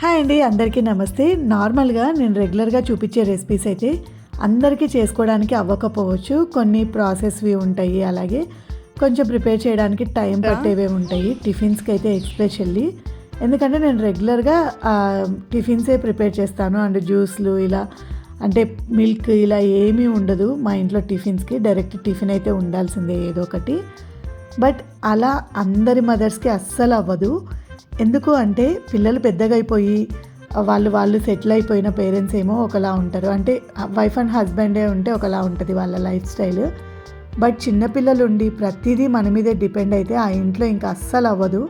Hi అండి అందరికీ నమస్తే. నార్మల్గా నేను రెగ్యులర్గా చూపించే రెసిపీస్ అయితే అందరికీ చేసుకోవడానికి అవ్వకపోవచ్చు. కొన్ని ప్రాసెస్వి ఉంటాయి అలాగే కొంచెం ప్రిపేర్ చేయడానికి టైం పట్టేవే ఉంటాయి టిఫిన్స్కి అయితే ఎస్పెషల్లీ. ఎందుకంటే నేను రెగ్యులర్గా టిఫిన్సే ప్రిపేర్ చేస్తాను. అండ్ జ్యూస్లు ఇలా అంటే మిల్క్ ఇలా ఏమీ ఉండదు. మా ఇంట్లో టిఫిన్స్కి డైరెక్ట్ టిఫిన్ అయితే ఉండాల్సిందే ఏదో ఒకటి. బట్ అలా అందరి మదర్స్కి అస్సలు అవ్వదు ఎందుకు అంటే పిల్లలు పెద్దగా అయిపోయి వాళ్ళు వాళ్ళు సెటిల్ అయిపోయిన పేరెంట్స్ ఏమో ఒకలా ఉంటారు. అంటే వైఫ్ అండ్ హస్బెండే ఉంటే ఒకలా ఉంటుంది వాళ్ళ లైఫ్ స్టైల్ బట్ చిన్నపిల్లలు ఉండి ప్రతిదీ మన మీదే డిపెండ్ అయితే ఆ ఇంట్లో ఇంకా అస్సలు అవ్వదు.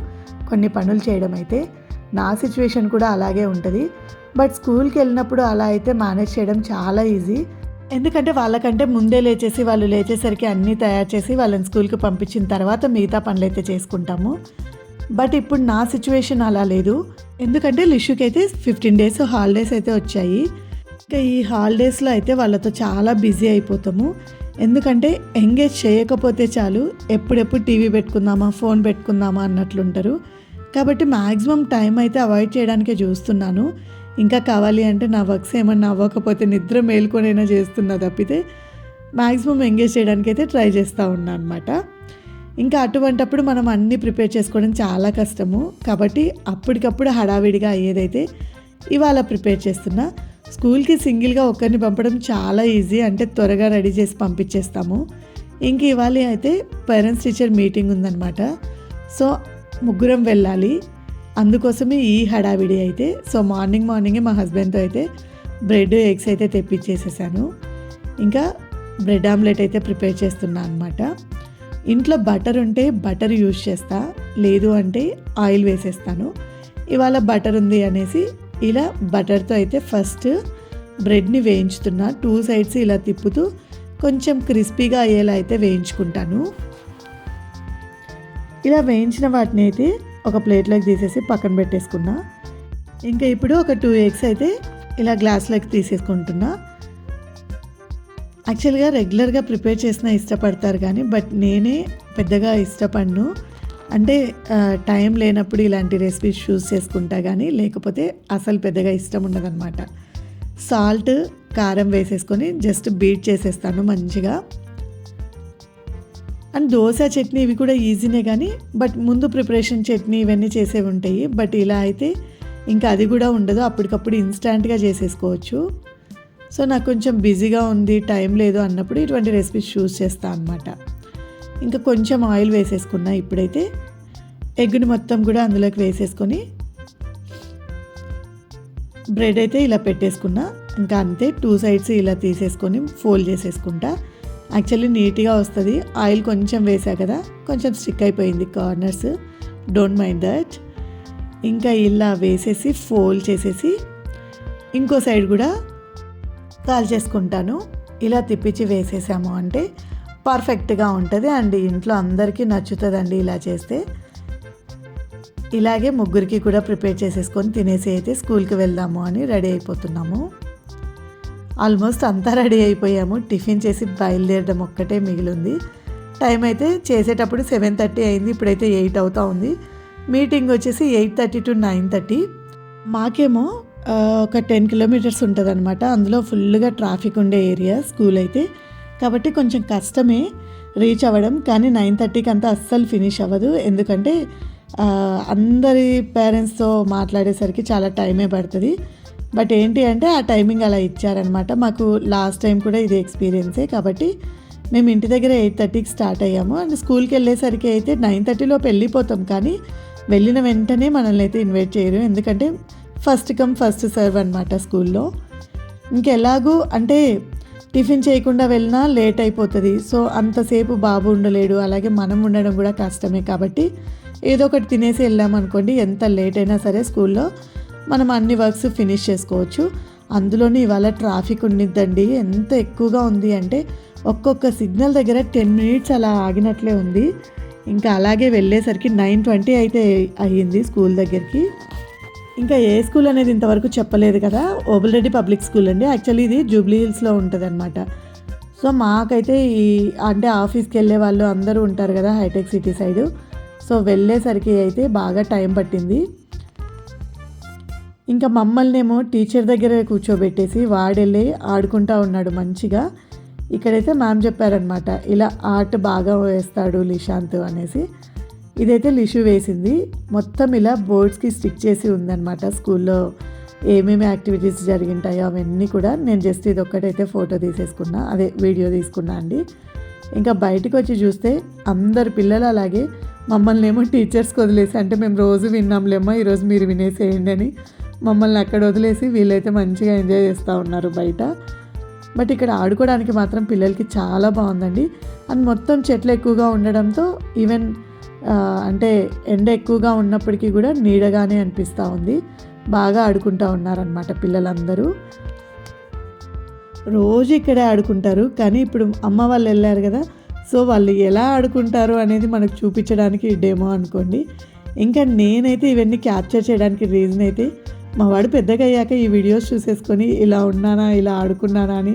కొన్ని పనులు చేయడం అయితే నా సిచ్యువేషన్ కూడా అలాగే ఉంటుంది. బట్ స్కూల్కి వెళ్ళినప్పుడు అలా అయితే మేనేజ్ చేయడం చాలా ఈజీ ఎందుకంటే వాళ్ళకంటే ముందే లేచేసి వాళ్ళు లేచేసరికి అన్నీ తయారు చేసి వాళ్ళని స్కూల్కి పంపించిన తర్వాత మిగతా పనులు అయితే చేసుకుంటాము. బట్ ఇప్పుడు నా సిచ్యువేషన్ అలా లేదు. ఎందుకంటే లిషుకి అయితే ఫిఫ్టీన్ డేస్ హాలిడేస్ అయితే వచ్చాయి. ఇంకా ఈ హాలిడేస్లో అయితే వాళ్ళతో చాలా బిజీ అయిపోతాము. ఎందుకంటే ఎంగేజ్ చేయకపోతే చాలు ఎప్పుడెప్పుడు టీవీ పెట్టుకుందామా ఫోన్ పెట్టుకుందామా అన్నట్లుంటారు. కాబట్టి మ్యాక్సిమం టైం అయితే అవాయిడ్ చేయడానికే చూస్తున్నాను. ఇంకా కావాలి అంటే నా వర్క్స్ ఏమన్నా అవ్వకపోతే నిద్ర మేల్కొనైనా చేస్తున్నా తప్పితే మ్యాక్సిమం ఎంగేజ్ చేయడానికి అయితే ట్రై చేస్తూ ఉన్నా అనమాట ఇంకా అటువంటప్పుడు మనం అన్నీ ప్రిపేర్ చేసుకోవడం చాలా కష్టము. కాబట్టి అప్పటికప్పుడు హడావిడిగా అయ్యేదైతే ఇవాళ ప్రిపేర్ చేస్తున్నా. స్కూల్కి సింగిల్గా ఒక్కరిని పంపడం చాలా ఈజీ. అంటే త్వరగా రెడీ చేసి పంపించేస్తాము. ఇంక ఇవాళ అయితే పేరెంట్స్ టీచర్ మీటింగ్ ఉందన్నమాట. సో ముగ్గురం వెళ్ళాలి. అందుకోసమే ఈ హడావిడి అయితే. సో మార్నింగ్ మార్నింగే మా హస్బెండ్తో అయితే బ్రెడ్ ఎగ్స్ అయితే తెప్పించేసేసాను. ఇంకా బ్రెడ్ ఆమ్లెట్ అయితే ప్రిపేర్ చేస్తున్నా అనమాట ఇంట్లో బటర్ ఉంటే బటర్ యూజ్ చేస్తా లేదు అంటే ఆయిల్ వేసేస్తాను. ఇవాళ బటర్ ఉంది అనేసి ఇలా బటర్తో అయితే ఫస్ట్ బ్రెడ్ని వేయించుతున్నా. టూ సైడ్స్ ఇలా తిప్పుతూ కొంచెం క్రిస్పీగా అయ్యేలా అయితే వేయించుకుంటాను. ఇలా వేయించిన వాటిని అయితే ఒక ప్లేట్లోకి తీసేసి పక్కన పెట్టేసుకున్నా. ఇంకా ఇప్పుడు ఒక టూ ఎగ్స్ అయితే ఇలా గ్లాస్లోకి తీసేసుకుంటున్నా. యాక్చువల్గా రెగ్యులర్గా ప్రిపేర్ చేసిన ఇష్టపడతారు కానీ బట్ నేనే పెద్దగా ఇష్టపడను. అంటే టైం లేనప్పుడు ఇలాంటి రెసిపీస్ చూస్ చేసుకుంటా కానీ లేకపోతే అసలు పెద్దగా ఇష్టం ఉండదన్నమాట. సాల్ట్ కారం వేసేసుకొని జస్ట్ బీట్ చేసేస్తాను మంచిగా. అండ్ దోశ చట్నీ ఇవి కూడా ఈజీనే కానీ బట్ ముందు ప్రిపరేషన్ చట్నీ ఇవన్నీ చేసేవి ఉంటాయి. బట్ ఇలా అయితే ఇంకా అది కూడా ఉండదు. అప్పటికప్పుడు ఇన్స్టాంట్గా చేసేసుకోవచ్చు. సో నాకు కొంచెం బిజీగా ఉంది టైం లేదు అన్నప్పుడు ఇటువంటి రెసిపీస్ చూస్ చేస్తాను అనమాట ఇంకా కొంచెం ఆయిల్ వేసేసుకున్నా ఇప్పుడైతే. ఎగ్ని మొత్తం కూడా అందులోకి వేసేసుకొని బ్రెడ్ అయితే ఇలా పెట్టేసుకున్నా. ఇంకా అంతే టూ సైడ్స్ ఇలా తీసేసుకొని ఫోల్డ్ చేసేసుకుంటా. యాక్చువల్లీ నీట్గా వస్తుంది ఆయిల్ కొంచెం వేసా కదా కొంచెం స్టిక్ అయిపోయింది కార్నర్స్. Don't mind that. ఇంకా ఇలా వేసేసి ఫోల్డ్ చేసేసి ఇంకో సైడ్ కూడా కాల్ చేసుకుంటాను. ఇలా తిప్పించి వేసేసాము అంటే పర్ఫెక్ట్గా ఉంటుంది అండ్ ఇంట్లో అందరికీ నచ్చుతుందండి ఇలా చేస్తే. ఇలాగే ముగ్గురికి కూడా ప్రిపేర్ చేసేసుకొని తినేసి అయితే స్కూల్కి వెళ్దాము అని రెడీ అయిపోతున్నాము. ఆల్మోస్ట్ అంతా రెడీ అయిపోయాము. టిఫిన్ చేసి బయలుదేరడం ఒక్కటే మిగిలింది. టైం అయితే చేసేటప్పుడు సెవెన్ థర్టీ అయింది. ఇప్పుడైతే ఎయిట్ అవుతా ఉంది. మీటింగ్ వచ్చేసి eight thirty to nine thirty. మాకేమో ఒక టెన్ కిలోమీటర్స్ ఉంటుంది అనమాట అందులో ఫుల్గా ట్రాఫిక్ ఉండే ఏరియా స్కూల్ అయితే కాబట్టి కొంచెం కష్టమే రీచ్ అవ్వడం. కానీ నైన్ థర్టీకి అంతా అస్సలు ఫినిష్ అవ్వదు. ఎందుకంటే అందరి పేరెంట్స్తో మాట్లాడేసరికి చాలా టైమే పడుతుంది. బట్ ఏంటి అంటే ఆ టైమింగ్ అలా ఇచ్చారనమాట మాకు లాస్ట్ టైం కూడా ఇది ఎక్స్పీరియన్సే. కాబట్టి మేము ఇంటి దగ్గర ఎయిట్ థర్టీకి స్టార్ట్ అయ్యాము. అండ్ స్కూల్కి వెళ్ళేసరికి అయితే నైన్ థర్టీలోపు వెళ్ళిపోతాం. కానీ వెళ్ళిన వెంటనే మనల్ని అయితే ఇన్వైట్ చేయరు. ఎందుకంటే ఫస్ట్ కమ్ ఫస్ట్ సర్వ్ అనమాట స్కూల్లో. ఇంకెలాగూ అంటే టిఫిన్ చేయకుండా వెళ్ళినా లేట్ అయిపోతుంది. సో అంతసేపు బాబు ఉండలేడు అలాగే మనం ఉండడం కూడా కష్టమే కాబట్టి ఏదో ఒకటి తినేసి వెళ్ళామనుకోండి ఎంత లేట్ అయినా సరే స్కూల్లో మనం అన్ని వర్క్స్ ఫినిష్ చేసుకోవచ్చు. అందులోనే ఇవాళ ట్రాఫిక్ ఉండిద్దండి. ఎంత ఎక్కువగా ఉంది అంటే ఒక్కొక్క సిగ్నల్ దగ్గర టెన్ మినిట్స్ అలా ఆగినట్లే ఉంది. ఇంకా అలాగే వెళ్ళేసరికి నైన్ ట్వంటీ అయితే అయ్యింది స్కూల్ దగ్గరికి. ఇంకా ఏ స్కూల్ అనేది ఇంతవరకు చెప్పలేదు కదా? ఓబుల్రెడ్డి పబ్లిక్ స్కూల్ అండి. యాక్చువల్లీ ఇది జూబ్లీ హిల్స్లో ఉంటుంది అనమాట సో మాకైతే ఈ అంటే ఆఫీస్కి వెళ్ళే వాళ్ళు అందరూ ఉంటారు కదా హైటెక్ సిటీ సైడు. సో వెళ్ళేసరికి అయితే బాగా టైం పట్టింది. ఇంకా మమ్మల్నేమో టీచర్ దగ్గర కూర్చోబెట్టేసి వాడెళ్ళి ఆడుకుంటా ఉన్నాడు మంచిగా. ఇక్కడైతే మ్యామ్ చెప్పారనమాట ఇలా ఆర్ట్ బాగా వేస్తాడు లిషాంత్ అనేసి. ఇదైతే లిషు వేసింది. మొత్తం ఇలా బోర్డ్స్కి స్టిక్ చేసి ఉందన్నమాట స్కూల్లో. ఏమేమి యాక్టివిటీస్ జరిగింటాయో అవన్నీ కూడా నేను జస్ట్ ఇది ఒక్కటైతే ఫోటో తీసేసుకున్నా. అదే వీడియో తీసుకున్నా అండి. ఇంకా బయటకు వచ్చి చూస్తే అందరు పిల్లలు అలాగే మమ్మల్ని ఏమో టీచర్స్కి వదిలేసి అంటే మేము రోజు విన్నాంలేమో ఈరోజు మీరు వినేసేయండి అని మమ్మల్ని అక్కడ వదిలేసి వీళ్ళైతే మంచిగా ఎంజాయ్ చేస్తూ ఉన్నారు బయట. బట్ ఇక్కడ ఆడుకోవడానికి మాత్రం పిల్లలకి చాలా బాగుందండి. అండ్ మొత్తం చెట్లు ఎక్కువగా ఉండడంతో ఈవెన్ అంటే ఎండ ఎక్కువగా ఉన్నప్పటికీ కూడా నీడగానే అనిపిస్తూ ఉంది. బాగా ఆడుకుంటూ ఉన్నారనమాట పిల్లలందరూ. రోజు ఇక్కడే ఆడుకుంటారు కానీ ఇప్పుడు అమ్మ వాళ్ళు వెళ్ళారు కదా సో వాళ్ళు ఎలా ఆడుకుంటారు అనేది మనకు చూపించడానికి డేమో అనుకోండి. ఇంకా నేనైతే ఇవన్నీ క్యాప్చర్ చేయడానికి రీజన్ అయితే మా వాడు పెద్దగా అయ్యాక ఈ వీడియోస్ చూసేసుకొని ఇలా ఉన్నానా ఇలా ఆడుకున్నానా అని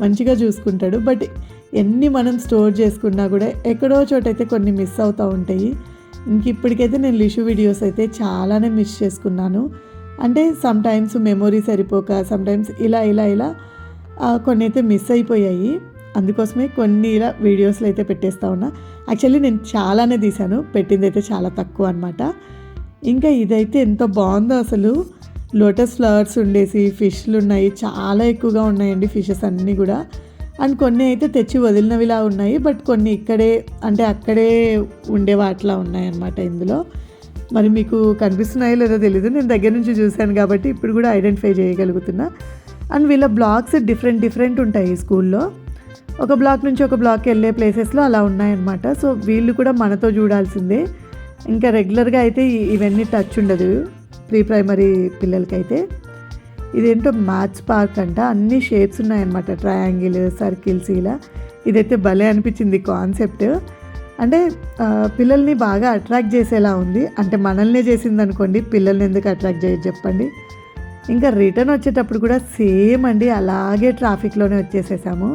మంచిగా చూసుకుంటాడు. బట్ ఎన్ని మనం స్టోర్ చేసుకున్నా కూడా ఎక్కడో చోటైతే కొన్ని మిస్ అవుతూ ఉంటాయి. ఇంక ఇప్పటికైతే నేను లిషు వీడియోస్ అయితే చాలానే మిస్ చేసుకున్నాను. అంటే సమ్ టైమ్స్ మెమొరీ సరిపోక సమ్ టైమ్స్ ఇలా ఇలా ఇలా కొన్ని అయితే మిస్ అయిపోయాయి. అందుకోసమే కొన్ని ఇలా వీడియోస్లో అయితే పెట్టేస్తా ఉన్నా. యాక్చువల్లీ నేను చాలానే తీశాను. పెట్టింది అయితే చాలా తక్కువ అనమాట ఇంకా ఇదైతే ఎంత బాగుందో అసలు. లోటస్ ఫ్లవర్స్ ఉండేసి ఫిష్లు ఉన్నాయి చాలా ఎక్కువగా ఉన్నాయండి ఫిషెస్ అన్నీ కూడా. అండ్ కొన్ని అయితే తెచ్చి వదిలినవిలా ఉన్నాయి బట్ కొన్ని ఇక్కడే అంటే అక్కడే ఉండే వాటిలా ఉన్నాయన్నమాట ఇందులో. మరి మీకు కనిపిస్తున్నాయో లేదో తెలీదు నేను దగ్గర నుంచి చూశాను కాబట్టి ఇప్పుడు కూడా ఐడెంటిఫై చేయగలుగుతున్నా. అండ్ వీళ్ళ బ్లాక్స్ డిఫరెంట్ డిఫరెంట్ ఉంటాయి స్కూల్లో. ఒక బ్లాక్ నుంచి ఒక బ్లాక్కి వెళ్ళే ప్లేసెస్లో అలా ఉన్నాయన్నమాట. సో వీళ్ళు కూడా మనతో చూడాల్సిందే. ఇంకా రెగ్యులర్గా అయితే ఇవన్నీ టచ్ ఉండదు. ప్రీ ప్రైమరీ పిల్లలకైతే ఇదేంటో మ్యాథ్స్ పార్క్ అంట. అన్ని షేప్స్ ఉన్నాయన్నమాట. ట్రయాంగిల్ సర్కిల్స్ ఇలా. ఇదైతే భలే అనిపించింది కాన్సెప్ట్. అంటే పిల్లల్ని బాగా అట్రాక్ట్ చేసేలా ఉంది. అంటే మనల్నే చేసింది అనుకోండి పిల్లల్ని ఎందుకు అట్రాక్ట్ చేయదు చెప్పండి. ఇంకా రిటర్న్ వచ్చేటప్పుడు కూడా సేమ్ అండి. అలాగే ట్రాఫిక్లోనే వచ్చేసేసాము.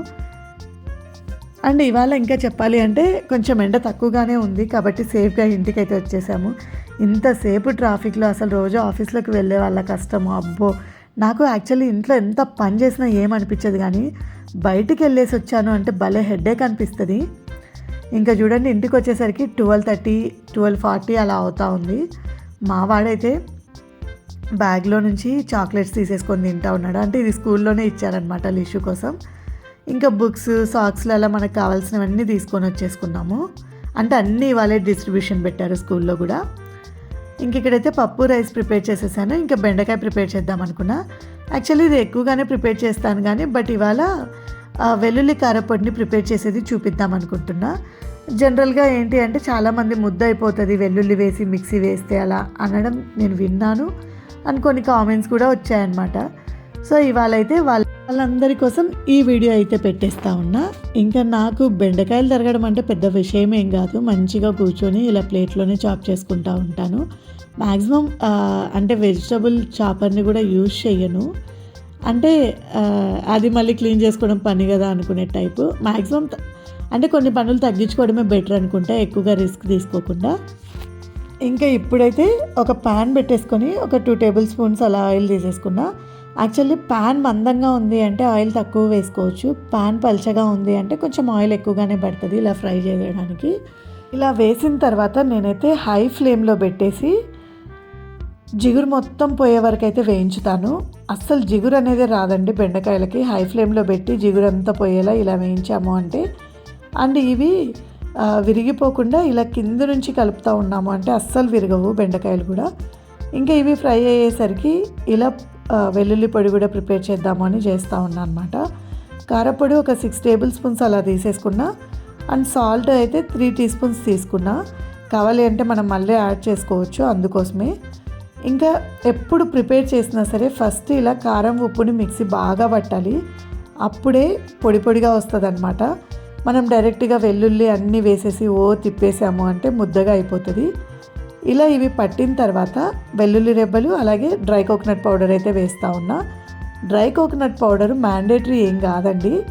అండ్ ఇవాళ ఇంకా చెప్పాలి అంటే కొంచెం ఎండ తక్కువగానే ఉంది. కాబట్టి సేఫ్గా ఇంటికి అయితే వచ్చేసాము. ఇంతసేపు ట్రాఫిక్లో అసలు రోజు ఆఫీస్లోకి వెళ్ళే వాళ్ళ కష్టము అబ్బో! నాకు యాక్చువల్లీ ఇంట్లో ఎంత పని చేసినా ఏమనిపించదు కానీ బయటికి వెళ్ళేసి వచ్చాను అంటే భలే హెడ్ఏక్ అనిపిస్తుంది. ఇంకా చూడండి ఇంటికి వచ్చేసరికి ట్వెల్వ్ థర్టీ ట్వెల్వ్ ఫార్టీ అలా అవుతా ఉంది. మా వాడైతే బ్యాగ్లో నుంచి చాక్లెట్స్ తీసేసుకొని తింటా ఉన్నాడు. అంటే ఇది స్కూల్లోనే ఇచ్చారనమాట లిషు కోసం. ఇంకా బుక్స్ సాక్స్లు అలా మనకు కావాల్సినవన్నీ తీసుకొని వచ్చేసుకున్నాము. అంటే అన్నీ వాళ్ళే డిస్ట్రిబ్యూషన్ పెట్టారు స్కూల్లో కూడా. ఇంక ఇక్కడైతే పప్పు రైస్ ప్రిపేర్ చేసేసాను. ఇంకా బెండకాయ ప్రిపేర్ చేద్దాం అనుకున్నా. యాక్చువల్లీ ఇది ఎక్కువగానే ప్రిపేర్ చేస్తాను కానీ బట్ ఇవాళ వెల్లుల్లి కారపొడిని ప్రిపేర్ చేసేది చూపిద్దాం అనుకుంటున్నా. జనరల్గా ఏంటి అంటే చాలామంది ముద్ద అయిపోతుంది వెల్లుల్లి వేసి మిక్సీ వేస్తే అలా అనడం నేను విన్నాను. అని కొన్ని కామెంట్స్ కూడా వచ్చాయన్నమాట. సో ఇవాళ అయితే వాళ్ళ వాళ్ళందరి కోసం ఈ వీడియో అయితే పెట్టేస్తా ఉన్నా. ఇంకా నాకు బెండకాయలు తరగడం అంటే పెద్ద విషయం ఏం కాదు. మంచిగా కూర్చొని ఇలా ప్లేట్లోనే చాప్ చేసుకుంటా ఉంటాను. మ్యాక్సిమం అంటే వెజిటబుల్ చాపర్ని కూడా యూజ్ చేయను అంటే అది మళ్ళీ క్లీన్ చేసుకోవడం పని కదా అనుకునే టైపు. మ్యాక్సిమం అంటే కొన్ని పనులు తగ్గించుకోవడమే బెటర్ అనుకుంటా. ఎక్కువగా రిస్క్ తీసుకోకుండా. ఇంకా ఇప్పుడైతే ఒక ప్యాన్ పెట్టేసుకొని ఒక టూ టేబుల్ స్పూన్స్ అలా ఆయిల్ తీసేసుకున్నా. యాక్చువల్లీ ప్యాన్ మందంగా ఉంది అంటే ఆయిల్ తక్కువ వేసుకోవచ్చు. ప్యాన్ పల్చగా ఉంది అంటే కొంచెం ఆయిల్ ఎక్కువగానే పడుతుంది ఇలా ఫ్రై చేయడానికి. ఇలా వేసిన తర్వాత నేనైతే హై ఫ్లేమ్లో పెట్టేసి జిగురు మొత్తం పోయే వరకు అయితే వేయించుతాను. అస్సలు జిగురు అనేది రాదండి బెండకాయలకి. హై ఫ్లేమ్లో పెట్టి జిగురు అంతా పోయేలా ఇలా వేయించాము అంటే. అండ్ ఇవి విరిగిపోకుండా ఇలా కింద నుంచి కలుపుతూ ఉన్నాము అంటే అస్సలు విరగవు బెండకాయలు కూడా. ఇంకా ఇవి ఫ్రై అయ్యేసరికి ఇలా వెల్లుల్లి పొడి కూడా ప్రిపేర్ చేద్దామని చేస్తూ ఉన్నాను అనమాట కారపొడి ఒక సిక్స్ టేబుల్ స్పూన్స్ అలా తీసేసుకున్నా. అండ్ సాల్ట్ అయితే త్రీ టీ స్పూన్స్ తీసుకున్నా. కావాలి అంటే మనం మళ్ళీ యాడ్ చేసుకోవచ్చు అందుకోసమే. ఇంకా ఎప్పుడు ప్రిపేర్ చేసినా సరే ఫస్ట్ ఇలా కారం ఉప్పుని మిక్సీ బాగా పట్టాలి. అప్పుడే పొడి పొడిగా వస్తుందన్నమాట. మనం డైరెక్ట్గా వెల్లుల్లి అన్నీ వేసేసి ఓ తిప్పేసాము అంటే ముద్దగా అయిపోతుంది. ఇలా ఇవి పట్టిన తర్వాత వెల్లుల్లి రెబ్బలు అలాగే డ్రై కోకోనట్ పౌడర్ అయితే వేస్తూ ఉన్నా. డ్రై కోకోనట్ పౌడర్ మ్యాండేటరీ ఏం కాదండి.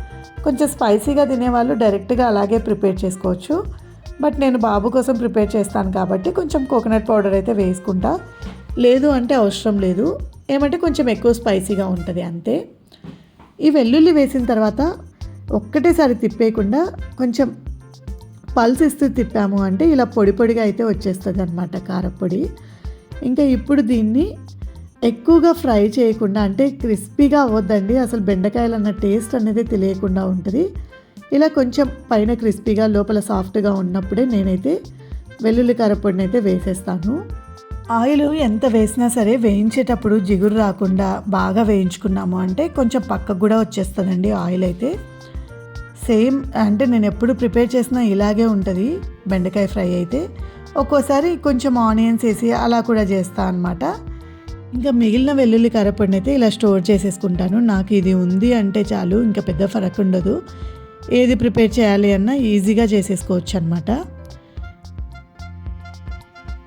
కొంచెం స్పైసీగా తినేవాళ్ళు డైరెక్ట్గా అలాగే ప్రిపేర్ చేసుకోవచ్చు. బట్ నేను బాబు కోసం ప్రిపేర్ చేస్తాను కాబట్టి కొంచెం కోకోనట్ పౌడర్ అయితే వేసుకుంటా. లేదు అంటే అవసరం లేదు. ఏమంటే కొంచెం ఎక్కువ స్పైసీగా ఉంటుంది అంతే. ఈ వెల్లుల్లి వేసిన తర్వాత ఒక్కటేసారి తిప్పేయకుండా కొంచెం పల్స్ ఇస్తూ తిప్పాము అంటే ఇలా పొడి పొడిగా అయితే వచ్చేస్తుంది అనమాట కారపొడి ఇంకా ఇప్పుడు దీన్ని ఎక్కువగా ఫ్రై చేయకుండా అంటే క్రిస్పీగా అవ్వద్దండి అసలు బెండకాయలు అన్న టేస్ట్ అనేది తెలియకుండా ఉంటుంది. ఇలా కొంచెం పైన క్రిస్పీగా లోపల సాఫ్ట్గా ఉన్నప్పుడే నేనైతే వెల్లుల్లి కారపొడిని అయితే వేసేస్తాను. ఆయిల్ ఎంత వేసినా సరే వేయించేటప్పుడు జిగురు రాకుండా బాగా వేయించుకున్నాము అంటే కొంచెం పక్కకు కూడా వచ్చేస్తుందండి ఆయిల్ అయితే సేమ్ అంటే నేను ఎప్పుడు ప్రిపేర్ చేసినా ఇలాగే ఉంటుంది. బెండకాయ ఫ్రై అయితే ఒక్కోసారి కొంచెం ఆనియన్స్ వేసి అలా కూడా చేస్తా అనమాట ఇంకా మిగిలిన వెల్లుల్లి కారపొడిని అయితే ఇలా స్టోర్ చేసేసుకుంటాను. నాకు ఇది ఉంది అంటే చాలు ఇంకా పెద్ద ఫరక్ ఉండదు. ఏది ప్రిపేర్ చేయాలి అన్నా ఈజీగా చేసేసుకోవచ్చు అనమాట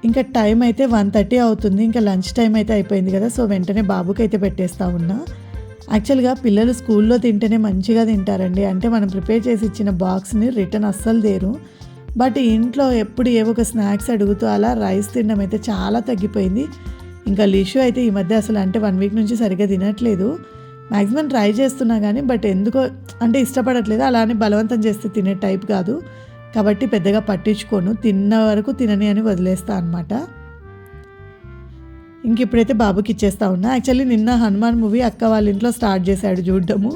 ఇంకా టైం అయితే వన్ థర్టీ అవుతుంది. ఇంకా లంచ్ టైం అయితే అయిపోయింది కదా సో వెంటనే బాబుకి అయితే పెట్టేస్తా ఉన్నా. యాక్చువల్గా పిల్లలు స్కూల్లో తింటేనే మంచిగా తింటారండి. అంటే మనం ప్రిపేర్ చేసి ఇచ్చిన బాక్స్ని రిటర్న్ అస్సలు దేరు. బట్ ఇంట్లో ఎప్పుడు ఏవో ఒక స్నాక్స్ అడుగుతూ అలా రైస్ తినడం అయితే చాలా తగ్గిపోయింది. ఇంకా లిషు అయితే ఈ మధ్య అసలు అంటే వన్ వీక్ నుంచి సరిగ్గా తినట్లేదు. మ్యాక్సిమం ట్రై చేస్తున్నా కానీ బట్ ఎందుకో అంటే ఇష్టపడట్లేదు. అలానే బలవంతం చేస్తే తినే టైప్ కాదు. కాబట్టి పెద్దగా పట్టించుకోను. తిన్న వరకు తినని అని వదిలేస్తా అనమాట ఇంక ఇప్పుడైతే బాబుకి ఇచ్చేస్తా ఉన్నా. యాక్చువల్లీ నిన్న హనుమాన్ మూవీ అక్క వాళ్ళ ఇంట్లో స్టార్ట్ చేశాడు చూడడము.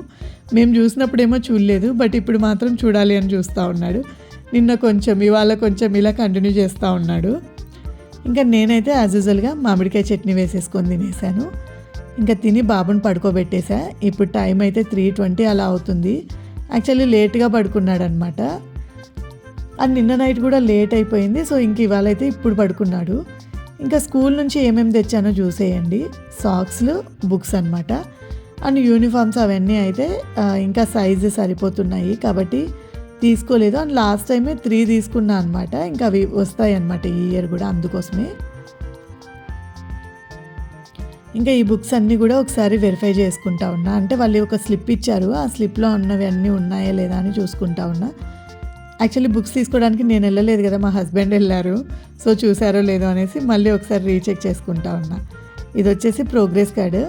మేము చూసినప్పుడేమో చూడలేదు బట్ ఇప్పుడు మాత్రం చూడాలి అని చూస్తూ ఉన్నాడు. నిన్న కొంచెం ఇవాళ కొంచెం ఇలా కంటిన్యూ చేస్తూ ఉన్నాడు. ఇంకా నేనైతే యాజ్ యూజువల్గా మామిడికాయ చట్నీ వేసేసుకొని తినేసాను ఇంకా తిని బాబుని పడుకోబెట్టేశా. ఇప్పుడు టైం అయితే త్రీ ట్వంటీ అలా అవుతుంది. యాక్చువల్లీ లేట్గా పడుకున్నాడు అనమాట అండ్ నిన్న నైట్ కూడా లేట్ అయిపోయింది సో ఇంక ఇవాళ అయితే ఇప్పుడు పడుకున్నాడు. ఇంకా స్కూల్ నుంచి ఏమేమి తెచ్చానో చూసేయండి. సాక్స్లు బుక్స్ అనమాట అండ్ యూనిఫామ్స్ అవన్నీ అయితే ఇంకా సైజు సరిపోతున్నాయి కాబట్టి తీసుకోలేదు. అండ్ లాస్ట్ టైమే త్రీ తీసుకున్నా అనమాట ఇంకా అవి వస్తాయి అనమాట ఈ ఇయర్ కూడా అందుకోసమే. ఇంకా ఈ బుక్స్ అన్నీ కూడా ఒకసారి వెరిఫై చేసుకుంటా ఉన్నా. అంటే వాళ్ళు ఒక స్లిప్ ఇచ్చారు. ఆ స్లిప్లో ఉన్నవి అన్నీ ఉన్నాయా లేదా అని చూసుకుంటా ఉన్నా. యాక్చువల్లీ బుక్స్ తీసుకోవడానికి నేను వెళ్ళలేదు కదా మా హస్బెండ్ వెళ్ళారు. సో చూసారో లేదో అనేసి మళ్ళీ ఒకసారి రీచెక్ చేసుకుంటా ఉన్నా. ఇది వచ్చేసి ప్రోగ్రెస్ కార్డు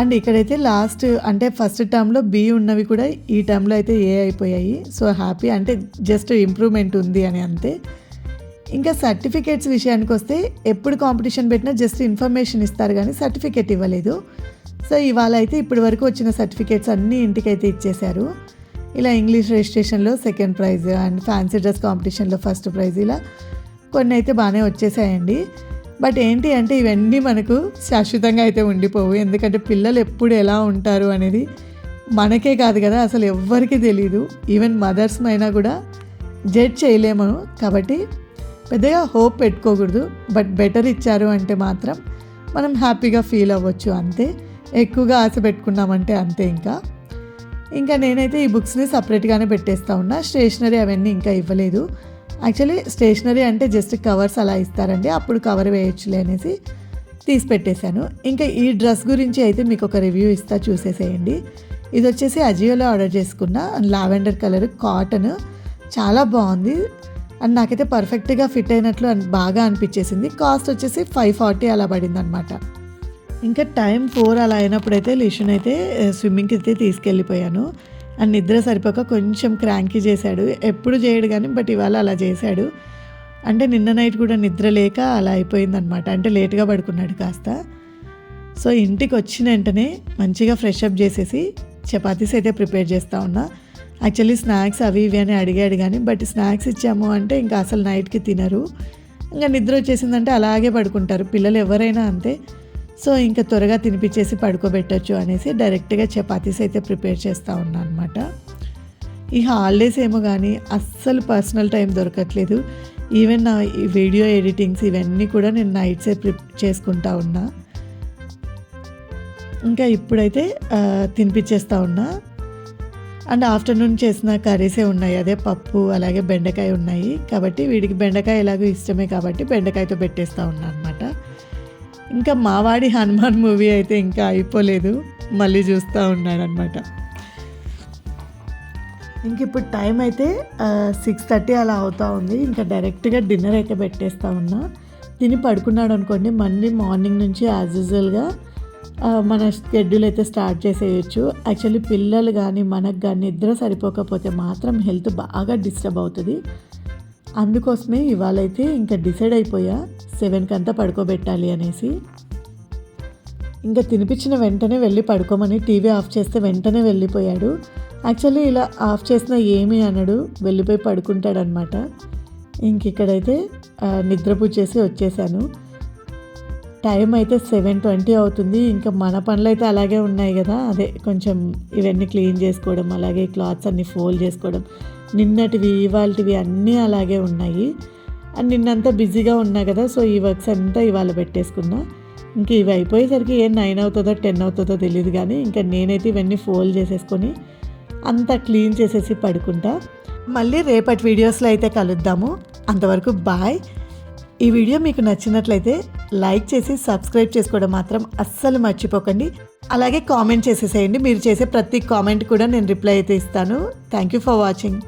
అండ్ ఇక్కడైతే లాస్ట్ అంటే ఫస్ట్ టర్మ్లో బి ఉన్నవి కూడా ఈ టర్మ్లో అయితే ఏ అయిపోయాయి. సో హ్యాపీ అంటే జస్ట్ ఇంప్రూవ్మెంట్ ఉంది అని అంతే. ఇంకా సర్టిఫికేట్స్ విషయానికి వస్తే ఎప్పుడు కాంపిటీషన్ పెట్టినా జస్ట్ ఇన్ఫర్మేషన్ ఇస్తారు కానీ సర్టిఫికేట్ ఇవ్వలేదు. సో ఇవాళ అయితే ఇప్పటి వరకు వచ్చిన సర్టిఫికేట్స్ అన్నీ ఇంటికైతే ఇచ్చేశారు. ఇలా English రిజిస్ట్రేషన్లో second prize and fancy dress కాంపిటీషన్లో ఫస్ట్ ప్రైజ్ ఇలా కొన్ని అయితే బాగానే వచ్చేసాయండి. బట్ ఏంటి అంటే ఇవన్నీ మనకు శాశ్వతంగా అయితే ఉండిపోవు. ఎందుకంటే పిల్లలు ఎప్పుడు ఎలా ఉంటారు అనేది మనకే కాదు కదా అసలు ఎవ్వరికీ తెలియదు ఈవెన్ మదర్స్ అయినా కూడా జడ్జ్ చేయలేము. కాబట్టి పెద్దగా హోప్ పెట్టుకోకూడదు. బట్ బెటర్ ఇచ్చారు అంటే మాత్రం మనం హ్యాపీగా ఫీల్ అవ్వచ్చు అంతే. ఎక్కువగా ఆశ పెట్టుకున్నామంటే అంతే ఇంకా. ఇంకా నేనైతే ఈ బుక్స్ని సపరేట్గానే పెట్టేస్తా ఉన్నా. స్టేషనరీ అవన్నీ ఇంకా ఇవ్వలేదు. యాక్చువల్లీ స్టేషనరీ అంటే జస్ట్ కవర్స్ అలా ఇస్తారండి. అప్పుడు కవర్ వేయొచ్చులే అనేసి తీసి పెట్టేశాను. ఇంకా ఈ డ్రెస్ గురించి అయితే మీకు ఒక రివ్యూ ఇస్తా చూసేసేయండి. ఇది వచ్చేసి అజియోలో ఆర్డర్ చేసుకున్న లావెండర్ కలర్ కాటన్. చాలా బాగుంది. అండ్ నాకైతే పర్ఫెక్ట్గా ఫిట్ అయినట్లు బాగా అనిపించేసింది. కాస్ట్ వచ్చేసి ఫైవ్ ఫార్టీ అలా పడింది అనమాట ఇంకా టైం ఫోర్ అలా అయినప్పుడైతే లిషన్ అయితే స్విమ్మింగ్కి అయితే తీసుకెళ్ళిపోయాను. అండ్ నిద్ర సరిపోక కొంచెం క్రాంకీ చేశాడు. ఎప్పుడు చేయడు కానీ బట్ ఇవాళ అలా చేశాడు. అంటే నిన్న నైట్ కూడా నిద్ర లేక అలా అయిపోయిందనమాట అంటే లేట్గా పడుకున్నాడు కాస్త. సో ఇంటికి వచ్చిన వెంటనే మంచిగా ఫ్రెష్ అప్ చేసేసి చపాతీస్ అయితే ప్రిపేర్ చేస్తూ ఉన్నా. యాక్చువల్లీ స్నాక్స్ అవి ఇవి అని అడిగాడు కానీ బట్ స్నాక్స్ ఇచ్చాము అంటే ఇంకా అసలు నైట్కి తినరు. ఇంకా నిద్ర వచ్చేసిందంటే అలాగే పడుకుంటారు. పిల్లలు ఎవరైనా అంతే. సో ఇంకా త్వరగా తినిపించేసి పడుకోబెట్టచ్చు అనేసి డైరెక్ట్గా చపాతీస్ అయితే ప్రిపేర్ చేస్తూ ఉన్నా అనమాట ఈ హాలిడేస్ ఏమో కానీ అస్సలు పర్సనల్ టైం దొరకట్లేదు. ఈవెన్ నా ఈ వీడియో ఎడిటింగ్స్ ఇవన్నీ కూడా నేను నైట్సే ప్రిప్ చేసుకుంటా ఉన్నా. ఇంకా ఇప్పుడైతే తినిపించేస్తూ ఉన్నా. అండ్ ఆఫ్టర్నూన్ చేసిన కర్రీసే ఉన్నాయి. అదే పప్పు అలాగే బెండకాయ ఉన్నాయి. కాబట్టి వీడికి బెండకాయ ఎలాగో ఇష్టమే కాబట్టి బెండకాయతో పెట్టేస్తా ఉన్నా అనమాట ఇంకా మావాడి హనుమాన్ మూవీ అయితే ఇంకా అయిపోలేదు. మళ్ళీ చూస్తూ ఉన్నాడు అనమాట ఇంక ఇప్పుడు టైం అయితే సిక్స్ థర్టీ అలా అవుతూ ఉంది. ఇంకా డైరెక్ట్గా డిన్నర్ అయితే పెట్టేస్తూ ఉన్నా. తిని పడుకున్నాడు అనుకోండి మళ్ళీ మార్నింగ్ నుంచి యాజ్ యూజువల్గా మన షెడ్యూల్ అయితే స్టార్ట్ చేసేయచ్చు. యాక్చువల్లీ పిల్లలు కానీ మనకు కానీ నిద్ర సరిపోకపోతే మాత్రం హెల్త్ బాగా డిస్టర్బ్ అవుతుంది. అందుకోసమే ఇవాళైతే ఇంకా డిసైడ్ అయిపోయా. సెవెన్కి అంతా పడుకోబెట్టాలి అనేసి. ఇంకా తినిపించిన వెంటనే వెళ్ళి పడుకోమని టీవీ ఆఫ్ చేస్తే వెంటనే వెళ్ళిపోయాడు. యాక్చువల్లీ ఇలా ఆఫ్ చేసిన ఏమి అనడు వెళ్ళిపోయి పడుకుంటాడనమాట. ఇంక ఇక్కడైతే ఆ, నిద్రపూజ చేసి వచ్చేసాను. టైం అయితే సెవెన్ ట్వంటీ అవుతుంది. ఇంకా మన పనులు అయితే అలాగే ఉన్నాయి కదా. అదే కొంచెం ఇవన్నీ క్లీన్ చేసుకోవడం అలాగే క్లాత్స్ అన్నీ ఫోల్డ్ చేసుకోవడం నిన్నటివి ఇవాళటివి అన్నీ అలాగే ఉన్నాయి. అండ్ నిన్నంతా బిజీగా ఉన్నా కదా సో ఈ వర్క్స్ అంతా ఇవాళ పెట్టేసుకున్నా. ఇంక ఇవి అయిపోయేసరికి ఏం నైన్ అవుతుందో టెన్ అవుతుందో తెలియదు కానీ ఇంకా నేనైతే ఇవన్నీ ఫోల్డ్ చేసేసుకొని అంతా క్లీన్ చేసేసి పడుకుంటా. మళ్ళీ రేపటి వీడియోస్లో అయితే కలుద్దాము. అంతవరకు బాయ్. ఈ వీడియో మీకు నచ్చినట్లయితే లైక్ చేసి సబ్స్క్రైబ్ చేసుకోవడం మాత్రం అస్సలు మర్చిపోకండి. అలాగే కామెంట్ చేసేసేయండి. మీరు చేసే ప్రతి కామెంట్ కూడా నేను రిప్లై అయితే ఇస్తాను. Thank you for watching.